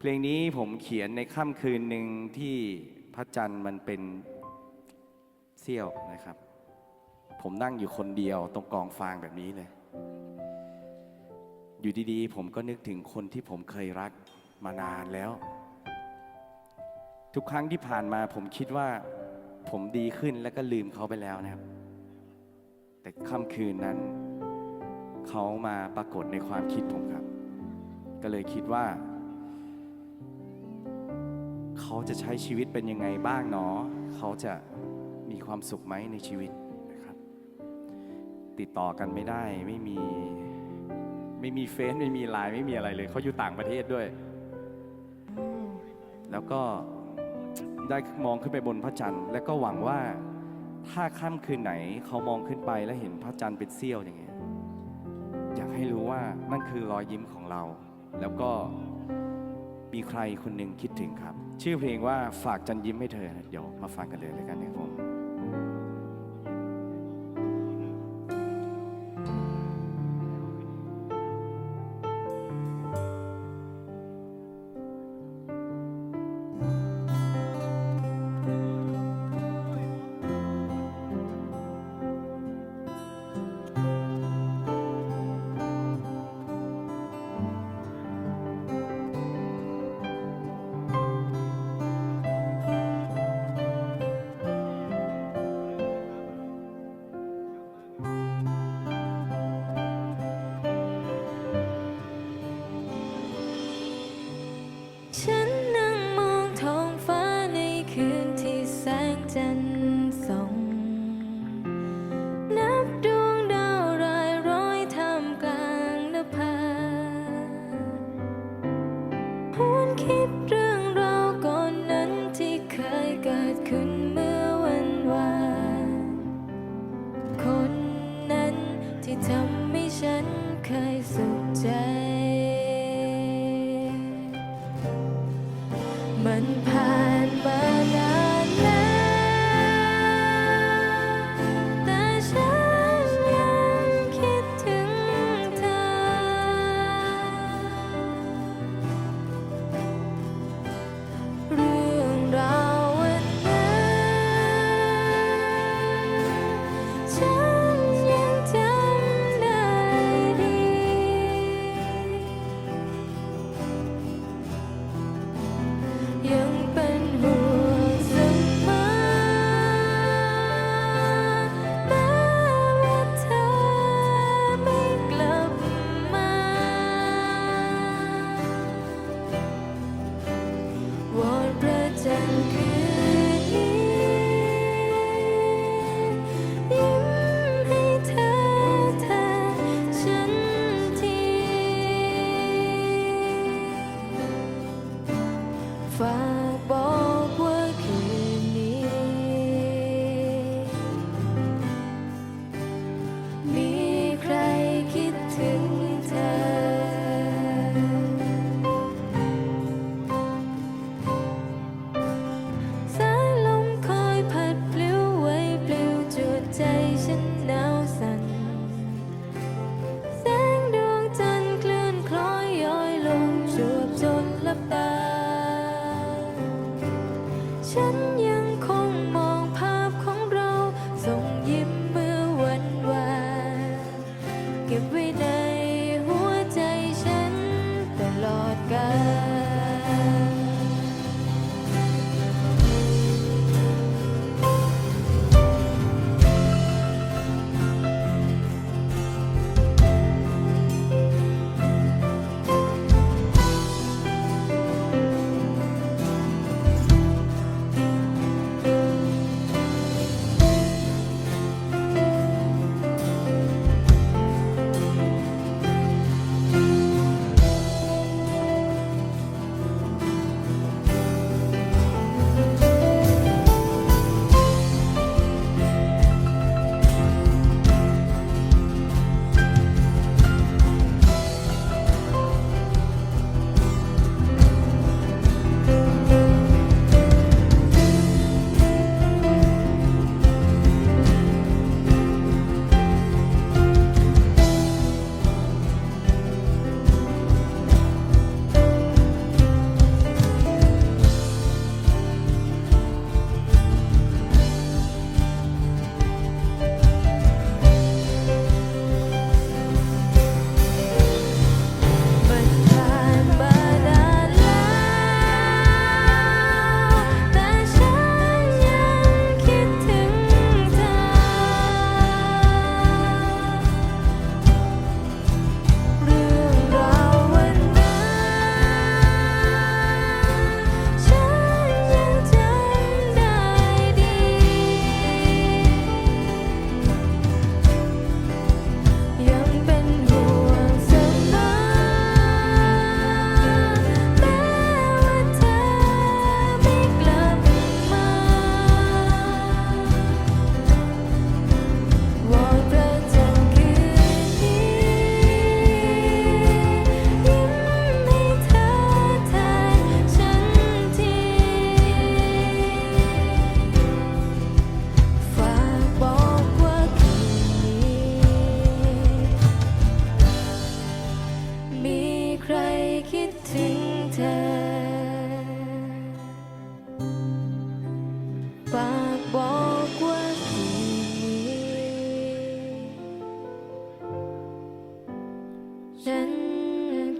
เพลงนี้ผมเขียนในค่ำคืนหนึ่งที่พระจันทร์มันเป็นเสี้ยวนะครับ ผมนั่งอยู่คนเดียวตรงกองฟางแบบนี้เลย อยู่ดีๆ ผมก็นึกถึงคนที่ผมเคยรักมานานแล้ว ทุกครั้งที่ผ่านมาผมคิดว่าผมดีขึ้นแล้วก็ลืมเขาไปแล้วนะครับ แต่ค่ำคืนนั้น เขามาปรากฏในความคิดผมครับ ก็เลยคิดว่า เขาจะใช้ชีวิตเป็นยังไงบ้างเนาะเขาจะมีความสุขไหมในชีวิตนะครับ ติดต่อกันไม่ได้ไม่มีไม่มีเฟซไม่มีไลน์ไม่มีอะไรเลย เขาอยู่ต่างประเทศด้วย แล้วก็ได้มองขึ้นไปบนพระจันทร์ และก็หวังว่าถ้าค่ำคืนไหนเขามองขึ้นไปแล้วเห็นพระจันทร์เป็นเสี้ยวอย่างเงี้ยอยากให้รู้ว่านั่นคือรอยยิ้มของเรา แล้วก็ มีใครคนหนึ่งคิดถึงครับ ชื่อเพลงว่าฝากจันยิ้มให้เธอ เดี๋ยวมาฟังกันเลยเลยกันนะครับผม ดขึ้นเมื่อวันวานคนนั้นที่ทำให้ฉันเคยสุขใจ มันผ่านมา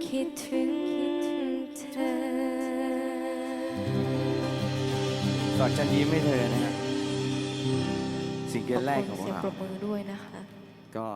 คิดถึงเธอ สอนฉัยิ้มให้เธอนะครับสิ่งแรกของพวกเสียงเราปรบมือด้วยนะคะ ก็